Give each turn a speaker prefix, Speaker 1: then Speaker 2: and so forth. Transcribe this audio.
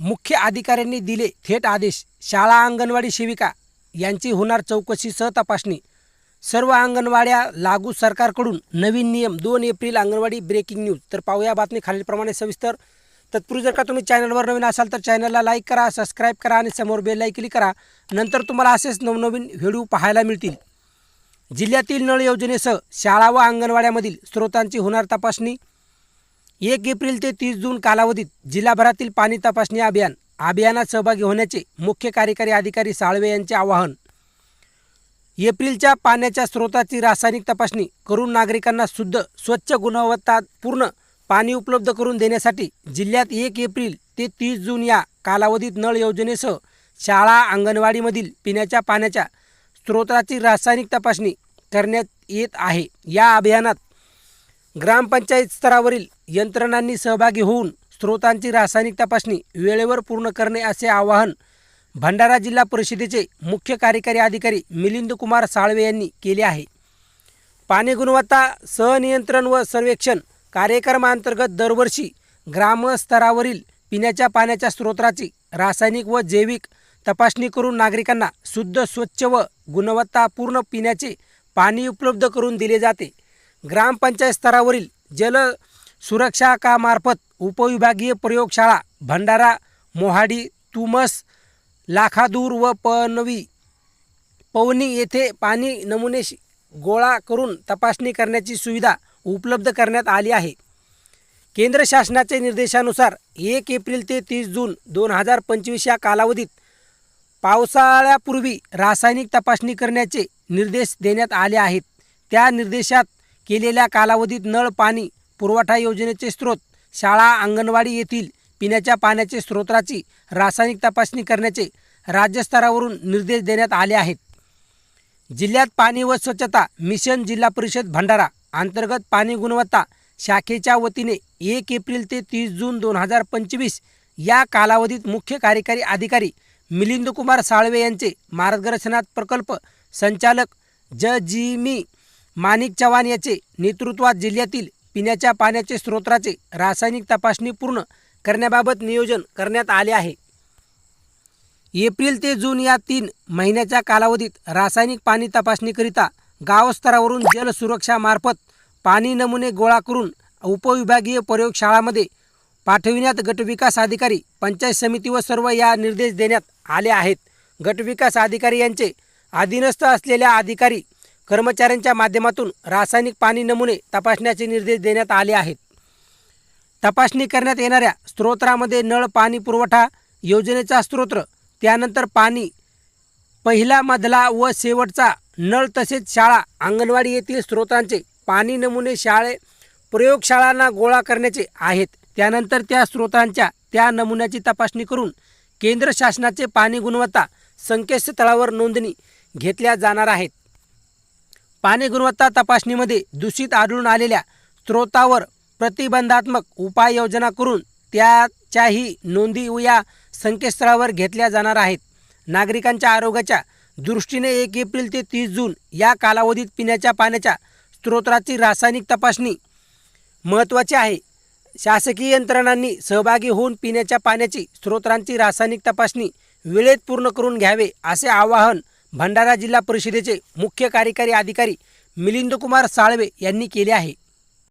Speaker 1: मुख्य अधिकाऱ्यांनी दिले थेट आदेश. शाळा अंगणवाडी सेविका यांची होणार चौकशीसह तपासणी. सर्व अंगणवाड्या लागू सरकारकडून नवीन नियम दोन एप्रिल अंगणवाडी ब्रेकिंग न्यूज तर पाहूया बातमी खालीलप्रमाणे सविस्तर. तत्पूर्वी जर का तुम्ही चॅनलवर नवीन असाल तर चॅनलला लाईक करा सबस्क्राईब करा आणि समोर बेल लाईक क्लिक करा. नंतर तुम्हाला असेच नवनवीन व्हिडिओ पाहायला मिळतील. जिल्ह्यातील नळ योजनेसह शाळा व अंगणवाड्यामधील स्रोतांची होणार तपासणी. एक एप्रिल ते तीस जून कालावधीत जिल्हाभरातील पाणी तपासणी अभियान अभियानात सहभागी होण्याचे मुख्य कार्यकारी अधिकारी साळवे यांचे आवाहन. एप्रिलच्या पाण्याच्या स्रोताची रासायनिक तपासणी करून नागरिकांना शुद्ध स्वच्छ गुणवत्तापूर्ण पाणी उपलब्ध करून देण्यासाठी जिल्ह्यात एक एप्रिल ते तीस जून या कालावधीत नळ योजनेसह शाळा अंगणवाडीमधील पिण्याच्या पाण्याच्या स्रोताची रासायनिक तपासणी करण्यात येत आहे. या अभियानात ग्रामपंचायत स्तरावरील यंत्रणांनी सहभागी होऊन स्रोतांची रासायनिक तपासणी वेळेवर पूर्ण करणे असे आवाहन भंडारा जिल्हा परिषदेचे मुख्य कार्यकारी अधिकारी मिलिंद कुमार साळवे यांनी केले आहे. पाणी गुणवत्ता सहनियंत्रण व सर्वेक्षण कार्यक्रमांतर्गत दरवर्षी ग्रामस्तरावरील पिण्याच्या पाण्याच्या स्रोताची रासायनिक व जैविक तपासणी करून नागरिकांना शुद्ध स्वच्छ व गुणवत्तापूर्ण पिण्याचे पाणी उपलब्ध करून दिले जाते. ग्रामपंचायत स्तरावरील जल सुरक्षा कामार्फत उपविभागीय प्रयोगशाळा भंडारा मोहाडी तुमस लाखादूर व पनवी पवनी येथे पाणी नमुने गोळा करून तपासणी करण्याची सुविधा उपलब्ध करण्यात आली आहे. केंद्र शासनाच्या निर्देशानुसार एक एप्रिल ते तीस जून दोन हजार पंचवीस या कालावधीत पावसाळ्यापूर्वी रासायनिक तपासणी करण्याचे निर्देश देण्यात आले आहेत. त्या निर्देशात केलेल्या कालावधीत नळ पाणी पुरवठा योजनेचे स्रोत शाळा अंगणवाडी येथील पिण्याच्या पाण्याचे स्रोताची रासायनिक तपासणी करण्याचे राज्यस्तरावरून निर्देश देण्यात आले आहेत. जिल्ह्यात पाणी व स्वच्छता मिशन जिल्हा परिषद भंडारा अंतर्गत पाणी गुणवत्ता शाखेच्या वतीने एक एप्रिल ते तीस जून दोन हजार पंचवीस या कालावधीत मुख्य कार्यकारी अधिकारी मिलिंदकुमार साळवे यांचे मार्गदर्शनात प्रकल्प संचालक ज जी मी माणिक चव्हाण याचे नेतृत्वात जिल्ह्यातील पिण्याच्या पाण्याचे स्रोताचे रासायनिक तपासणी पूर्ण करण्याबाबत नियोजन करण्यात आले आहे. एप्रिल ते जून या तीन महिन्याच्या कालावधीत रासायनिक पाणी तपासणीकरिता गावस्तरावरून जल सुरक्षामार्फत पाणी नमुने गोळा करून उपविभागीय प्रयोगशाळामध्ये पाठविण्यात गटविकास अधिकारी पंचायत समिती व सर्व या निर्देश देण्यात आले आहेत. गटविकास अधिकारी यांचे अधीनस्थ असलेल्या अधिकारी कर्मचाऱ्यांच्या माध्यमातून रासायनिक पाणी नमुने तपासण्याचे निर्देश देण्यात आले आहेत. तपासणी करण्यात येणाऱ्या स्त्रोत्रामध्ये नळ पाणी पुरवठा योजनेचा स्त्रोत्र त्यानंतर पाणी पहिला मधला व शेवटचा नळ तसेच शाळा अंगणवाडी येथील स्रोतांचे पाणी नमुने शाळे प्रयोगशाळांना गोळा करण्याचे आहेत. त्यानंतर त्या स्रोतांच्या त्या नमुन्याची तपासणी करून केंद्र शासनाचे पाणी गुणवत्ता संकेतस्थळावर नोंदणी घेतल्या जाणार आहेत. पाणी गुणवत्ता तपासणीमध्ये दूषित आढळून आलेल्या स्रोतावर प्रतिबंधात्मक उपाययोजना करून त्याच्याही नोंदी या संकेतस्थळावर घेतल्या जाणार आहेत. नागरिकांच्या आरोग्याच्या दृष्टीने एक एप्रिल ते तीस जून या कालावधीत पिण्याच्या पाण्याच्या स्रोताची रासायनिक तपासणी महत्त्वाची आहे. शासकीय यंत्रणांनी सहभागी होऊन पिण्याच्या पाण्याची स्रोतांची रासायनिक तपासणी वेळेत पूर्ण करून घ्यावे असे आवाहन भंडारा जिल्हा परिषदेचे मुख्य कार्यकारी अधिकारी मिलिंद कुमार साळवे यांनी केले आहे.